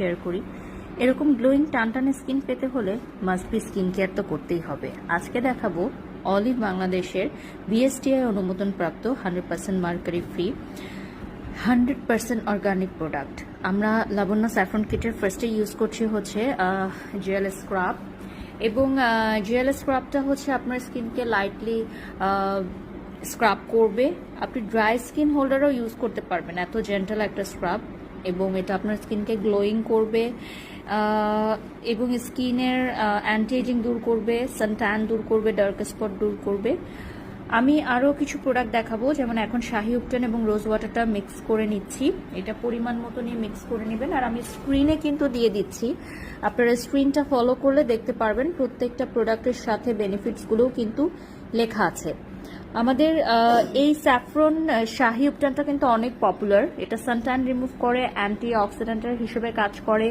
Share করি। এরকম glowing টানটানে skin পেতে হলে মাস্ট বি স্কিন কেয়ার তো করতেই হবে। আজকে দেখাবো অলিভ বাংলাদেশের BSTI অনুমোদনপ্রাপ্ত hundred percent mercury free hundred percent organic product আমরা লাবণ্য স্যাফরন কিটের ফার্স্টে ইউজ করছি হচ্ছে জিএল স্ক্রাব এবং জিএল স্ক্রাবটা হচ্ছে আপনার স্কিনকে লাইটলি স্ক্রাব করবে, আপনি ড্রাই স্কিন হোল্ডারও ইউজ করতে পারবেন। এত জেন্টাল একটা স্ক্রাব এবং এটা আপনার স্কিনকে গ্লোয়িং করবে এবং স্কিনের অ্যান্টি এজিং দূর করবে সানট্যান দূর করবে ডার্ক স্পট দূর করবে। আমি আরও কিছু প্রোডাক্ট দেখাবো, যেমন এখন শাহি উপটান এবং রোজ ওয়াটারটা মিক্স করে নিচ্ছি। এটা পরিমাণ মতো নিয়ে মিক্স করে নেবেন। আর আমি স্ক্রিনে কিন্তু দিয়ে দিচ্ছি। আপনারা স্ক্রিনটা ফলো করলে দেখতে পারবেন প্রত্যেকটা প্রোডাক্টের সাথে বেনিফিটসগুলোও কিন্তু লেখা আছে। আমাদের এই স্যাফরন শাহি উপটানটা কিন্তু অনেক পপুলার এটা সানট্যান রিমুভ করে অ্যান্টি অক্সিডেন্টের হিসেবে কাজ করে।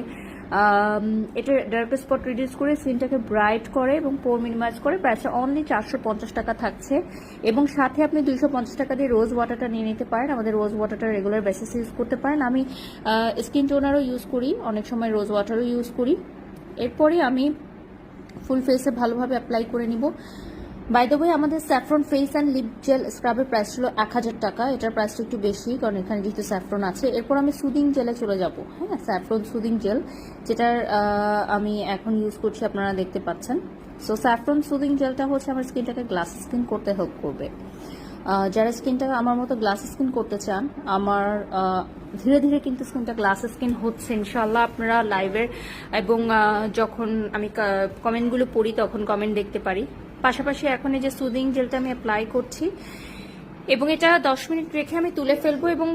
এটা ডার্ক স্পট রিডিউস করে স্কিনটাকে ব্রাইট করে এবং পোর মিনিমাইজ করে প্রাইসটা অনলি চারশো পঞ্চাশ টাকা থাকছে। এবং সাথে আপনি দুইশো পঞ্চাশ টাকা দিয়ে রোজ ওয়াটারটা নিয়ে নিতে পারেন। আমাদের রোজ ওয়াটারটা রেগুলার বেসিস ইউজ করতে পারেন। আমি স্কিন টোনারও ইউজ করি, অনেক সময় রোজ ওয়াটারও ইউজ করি। এরপরে আমি ফুল ফেসে ভালোভাবে অ্যাপ্লাই করে নিব। বাই দ্য ওয়ে আমাদের saffron face and lip gel স্ক্রাবের price ছিল এক হাজার টাকা। এটার প্রাইসটা একটু বেশি, কারণ এখানে যেহেতু স্যাফ্রন আছে। এরপর আমি সুদিং জেলে চলে যাব। হ্যাঁ স্যাফ্রন সুদিং জেল যেটার আমি এখন ইউজ করছি, আপনারা দেখতে পাচ্ছেন। সো স্যাফ্রন সুদিং জেলটা হচ্ছে আমার স্কিনটাকে গ্লাস স্কিন করতে হেল্প করবে। যারা স্কিনটা আমার মতো গ্লাস স্কিন করতে চান, আমার ধীরে ধীরে কিন্তু স্কিনটা গ্লাস স্কিন হচ্ছে ইনশাল্লাহ আপনারা লাইভের এবং যখন আমি কমেন্টগুলো পড়ি, তখন কমেন্ট দেখতে পারি। পাশাপাশি এখন এই যে সুদিং জেলটা আমি অ্যাপ্লাই করছি, এবং এটা দশ মিনিট রেখে আমি তুলে ফেলব, এবং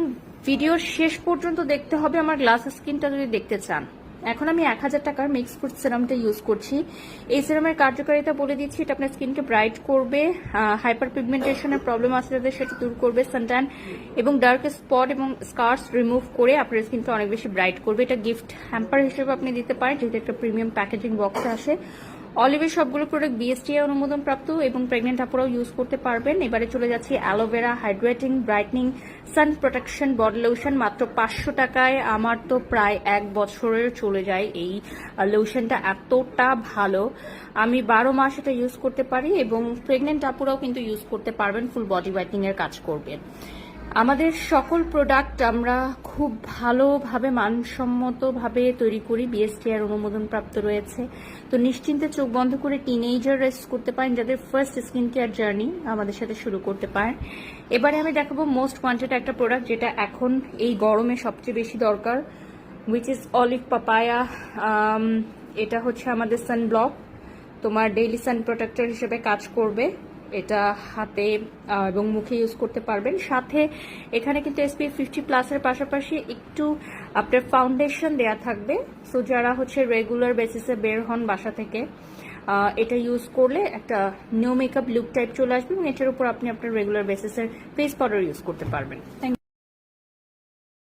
ভিডিওর শেষ পর্যন্ত দেখতে হবে আমার গ্লাস স্কিনটা যদি দেখতে চান। এখন আমি এক হাজার টাকার মিক্স ফুড সিরামটা ইউজ করছি। এই সিরামের কার্যকারিতা বলে দিচ্ছি, এটা আপনার স্কিনকে ব্রাইট করবে হাইপার পিগমেন্টেশনের প্রবলেম আছে যাদের, সেটা দূর করবে সানট্যান এবং ডার্ক স্পট এবং স্কার্স রিমুভ করে আপনার স্কিনকে অনেক বেশি ব্রাইট করবে। এটা গিফট হ্যাম্পার হিসেবে আপনি দিতে পারেন, যেহেতু একটা প্রিমিয়াম প্যাকেজিং বক্সে আসে অলিভের সবগুলো প্রোডাক্ট বিএসটিআই অনুমোদন প্রাপ্ত এবং প্রেগনেন্ট আপুরাও ইউজ করতে পারবেন। এবারে চলে যাচ্ছি aloe vera hydrating brightening sun protection body lotion মাত্র পাঁচশো টাকায়। আমার তো প্রায় এক বছরের চলে যায় এই লোশনটা এতটা ভালো। আমি বারো মাস এটা ইউজ করতে পারি এবং প্রেগনেন্ট আপুরাও কিন্তু ইউজ করতে পারবেন ফুল বডি হোয়াইটনিং এর কাজ করবে। আমাদের সকল প্রোডাক্ট আমরা খুব ভালোভাবে, মানসম্মতভাবে তৈরি করি। বিএসটিআর অনুমোদন প্রাপ্ত রয়েছে। তো নিশ্চিন্তে চোখ বন্ধ করে টিনেজার রেস্ট করতে পারেন যাদের ফার্স্ট স্কিন কেয়ার জার্নি আমাদের সাথে শুরু করতে পারেন। এবারে আমি দেখাবো মোস্ট ওয়ান্টেড একটা প্রোডাক্ট যেটা এখন এই গরমে সবচেয়ে বেশি দরকার উইচ ইজ অলিভ পাপায়া এটা হচ্ছে আমাদের সানব্লক তোমার ডেইলি সান প্রোটেক্টর হিসেবে কাজ করবে। এটা হাতে এবং মুখে ইউজ করতে পারবেন। সাথে এখানে কিন্তু এসপি ফিফটি প্লাসের পাশাপাশি একটু আপনার ফাউন্ডেশন দেয়া থাকবে। সো যারা হচ্ছে রেগুলার বেসিসে বের হন বাসা থেকে এটা ইউজ করলে একটা নিউ মেকআপ লুক টাইপ চলে আসবে এবং এটার উপর আপনি আপনার রেগুলার বেসিসের ফেস পাউডার ইউজ করতে পারবেন। থ্যাংক